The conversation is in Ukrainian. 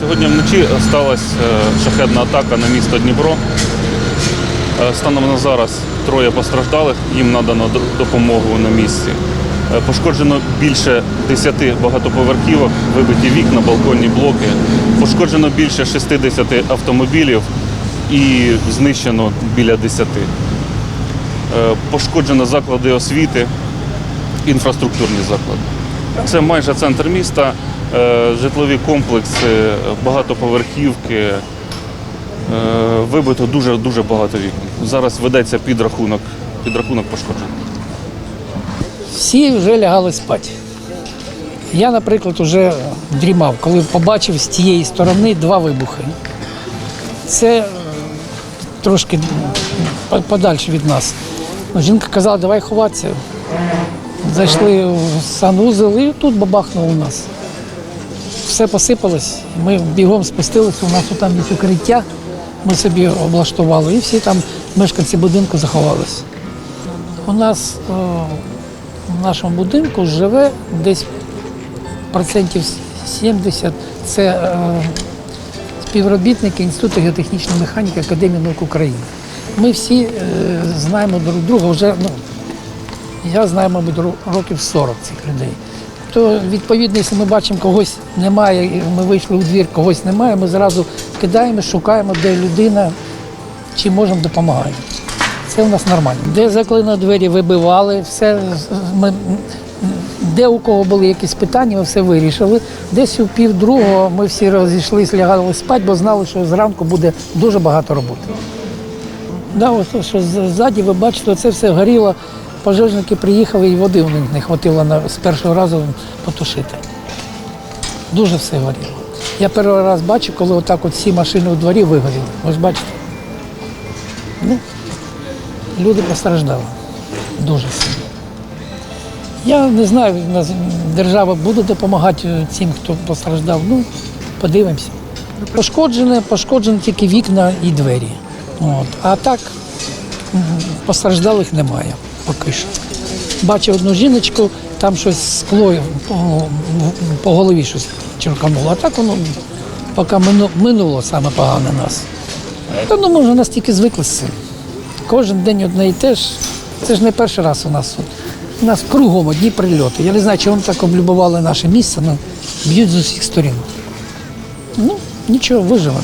Сьогодні вночі сталася е, шахедна атака на місто Дніпро. Е, Станом на зараз троє постраждалих, їм надано допомогу на місці. Е, Пошкоджено більше 10 багатоповерхівок, вибиті вікна, балконні блоки. Пошкоджено більше 60 автомобілів і знищено біля 10. Е, Пошкоджено заклади освіти, інфраструктурні заклади. Це майже центр міста, житлові комплекси, багатоповерхівки. Е, Вибито дуже дуже багато вікон. Зараз ведеться підрахунок, підрахунок пошкоджень. Всі вже лягали спати. Я, наприклад, вже дрімав, коли побачив з тієї сторони два вибухи. Це е, трошки подальше від нас. Ну, Жінка казала, давай ховатися. Зайшли в санузел і тут бабахнуло у нас. Все посипалось. Ми бігом спустилися, у нас там є укриття, ми собі облаштували, і всі там мешканці будинку заховалися. У нас о, в нашому будинку живе десь процентів 70 це е, співробітники Інституту геотехнічної механіки Академії наук України. Ми всі е, знаємо друг друга вже, ну, я знаю, мабуть, ро- років 40 цих людей. То відповідно, якщо ми бачимо, когось немає, ми вийшли у двір, когось немає, ми зразу кидаємо, шукаємо, де людина, чи можемо допомагаємо. Це у нас нормально. Де заклинено двері вибивали, все ми, де у кого були якісь питання, ми все вирішили. Десь у пів другого ми всі розійшлися, лягали спати, бо знали, що зранку буде дуже багато роботи. Да, ось, що ззаді ви бачите, це все горіло. Пожежники приїхали і води у них не вистачило на, з першого разу потушити. Дуже все горіло. Я перший раз бачу, коли отак от всі машини у дворі вигоріли. Ви ж бачите? Ну, люди постраждали. Дуже сильно. Я не знаю, держава буде допомагати цим, хто постраждав. Ну, подивимося. Пошкоджене, пошкоджені тільки вікна і двері. От. А так постраждалих немає поки що. Бачив одну жіночку, там щось скло по, по голові щось черкануло. А так воно поки минуло саме погане нас. Та ну ми вже настільки звикли з цим. Кожен день одне і те ж. Це ж не перший раз у нас. тут. У нас кругом одні прильоти. Я не знаю, чи вони так облюбували наше місце, але б'ють з усіх сторін. Ну, нічого, виживемо.